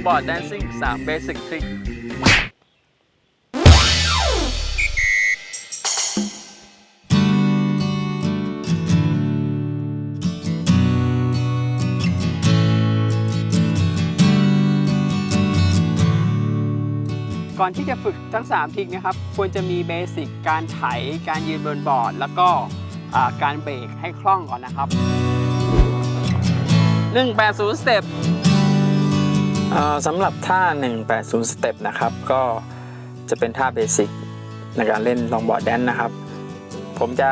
Longboard Dancing 3 Basic Trick ก่อนที่จะฝึกทั้ง 3ทิกนะครับ ควรจะมีเบสิกการไถ การยืนบนบอร์ด แล้วก็การเบรกให้คล่องก่อนนะครับ 180 step เอ่อ สำหรับท่า 180 สเต็ปนะครับ ก็จะเป็นท่าเบสิกในการเล่นลองบอร์ดแดนนะครับ ผมจะ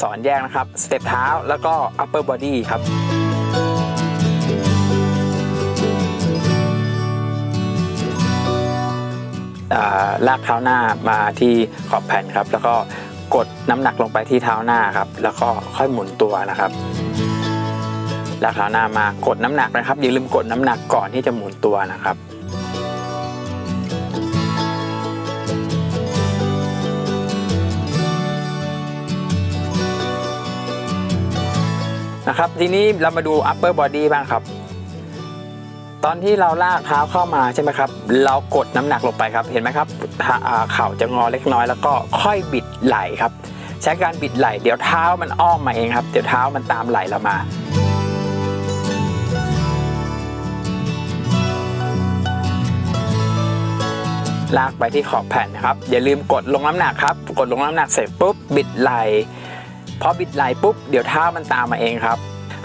สอนแยกนะครับ สเต็ปเท้าแล้วก็ upper body ครับลากเท้าหน้ามาที่ขอบแผ่นครับ แล้วก็กดน้ำหนักลงไปที่เท้าหน้าครับ แล้วก็ค่อยหมุนตัวนะครับ ลากเท้าหน้ามากดน้ำหนักนะครับอย่าลืมกดน้ำหนักก่อนที่จะหมุนตัวนะครับนะครับทีนี้เรามาดู upper body บ้างครับ ตอนที่เราลากเท้าเข้ามาใช่ไหมครับ เรากดน้ำหนักลงไปครับเห็นไหมครับเท้าอ่าเข่าจะงอเล็กน้อย แล้วก็ค่อยบิดไหล่ครับ ใช้การบิดไหล่เดี๋ยวเท้ามันอ้อมมาเองครับ เดี๋ยวเท้ามันตามไหล่เรามา ลากไปที่ขอบแผ่นนะครับ อย่าลืมกดลงน้ำหนักครับ กดลงน้ำหนักเสร็จปุ๊บบิดไหล่พอบิดไหล่ปุ๊บเดี๋ยวเท้ามันตามมาเองครับ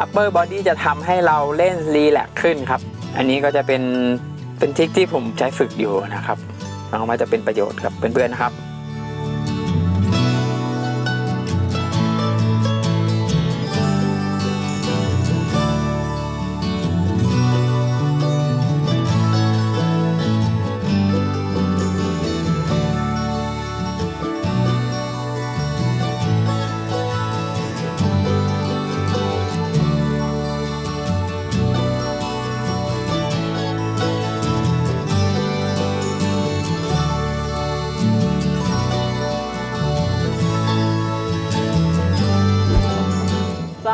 upper body จะทำให้เราเล่นรีแลกขึ้นครับ อันนี้ก็จะเป็นเป็นทริคที่ผมใช้ฝึกอยู่นะครับหวังว่าจะเป็นประโยชน์ครับเพื่อนๆนะครับ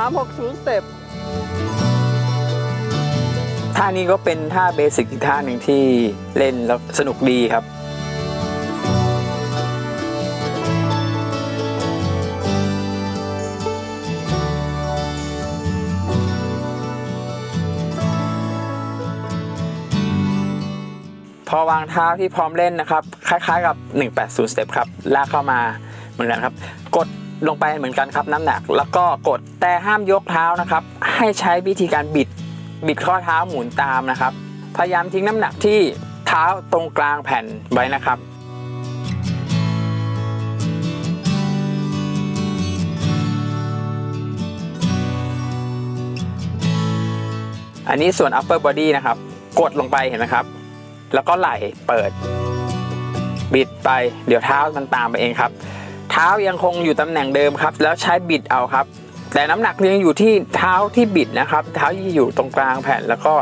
360 step ท่านี้ก็เป็นท่าเบสิกอีกท่าหนึ่งที่เล่นแล้วสนุกดีครับพอวางเท้าที่พร้อมเล่นนะครับ คล้ายๆกับ 180 step ครับ ลากเข้ามาเหมือนกันครับ กด ลงไปเหมือนกันครับน้ำหนัก แล้วก็กดแต่ห้ามยกเท้านะครับ ให้ใช้วิธีการบิดบิดข้อเท้าหมุนตามนะครับ พยายามทิ้งน้ำหนักที่เท้าตรงกลางแผ่นไว้นะครับอันนี้ส่วน upper body นะครับ กดลงไปเห็นไหมครับ แล้วก็ไหล่เปิด บิดไปเดี๋ยวเท้ามันตามไปเองครับ เท้ายังคงอยู่ตำแหน่งเดิมครับ แล้วใช้บิดเอาครับ แต่น้ำหนักยังอยู่ที่เท้าที่บิดนะครับ เท้าที่อยู่ตรงกลางแผ่นแล้วก็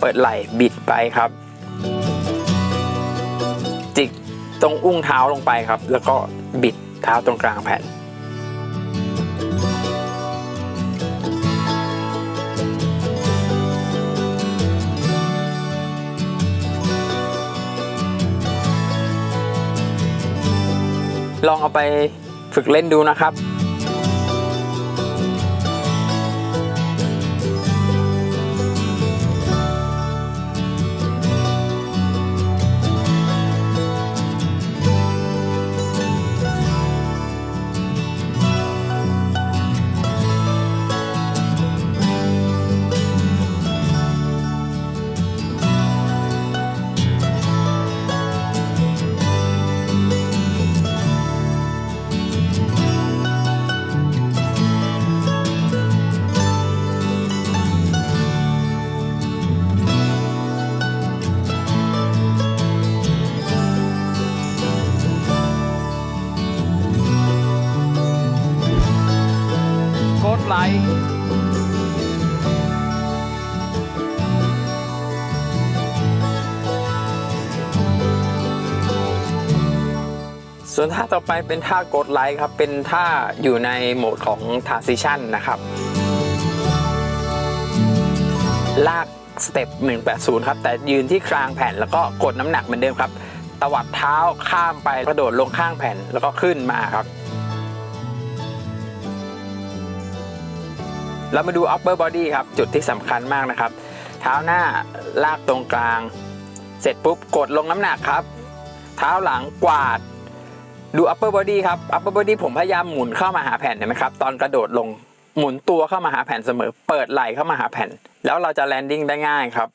เปิดไหล่บิดไปครับ จิกตรงอุ้งเท้าลงไปครับ แล้วก็บิดเท้าตรงกลางแผ่น ลองเอาไปฝึกเล่นดูนะครับ ดไลค์ส่วนท่าต่อไปเป็นท่ากดไลค์ครับ เป็นท่าอยู่ในโหมดของ transition นะครับ ลากสเต็ป180 ครับ แต่ยืนที่กลางแผ่นแล้วก็กดน้ำหนักเหมือนเดิมครับ ตวัดเท้าข้ามไปกระโดดลงข้างแผ่นแล้วก็ขึ้นมาครับ เรามาดู upper body ครับ จุดที่สำคัญมากนะครับ เท้าหน้าลากตรงกลาง เสร็จปุ๊บกดลงน้ำหนักครับ เท้าหลังกวาด ดู upper body ครับ upper body ผมพยายามหมุนเข้ามาหาแผ่นเห็นไหมครับ ตอนกระโดดลงหมุนตัวเข้ามาหาแผ่นเสมอ เปิดไหล่เข้ามาหาแผ่น แล้วเราจะแลนดิ้งได้ง่ายครับ